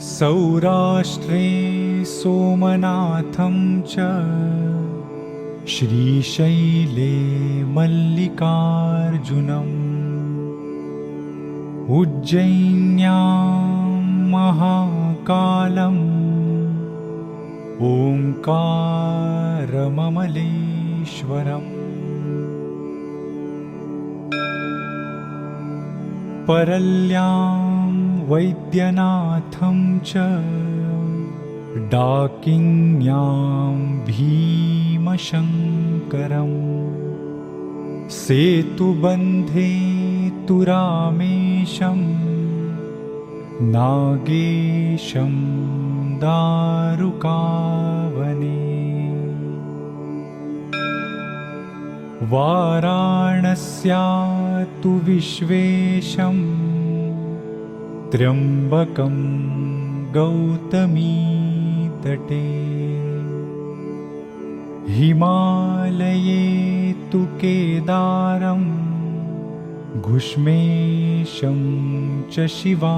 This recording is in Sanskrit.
सौराष्ट्रे सोमनाथं च श्रीशैले मल्लिकार्जुनम् उज्जैन्यां महाकालम् ओङ्कारममलेश्वरम्। परल्यां वैद्यनाथं च डाकिन्यां भीमशङ्करम्। सेतुबन्धे तु रामेशं नागेशं दारुकावने। वाराणस्या तु विश्वेशं त्र्यम्बकं गौतमीतटे। हिमालये तु केदारं घुष्मेशं च शिवा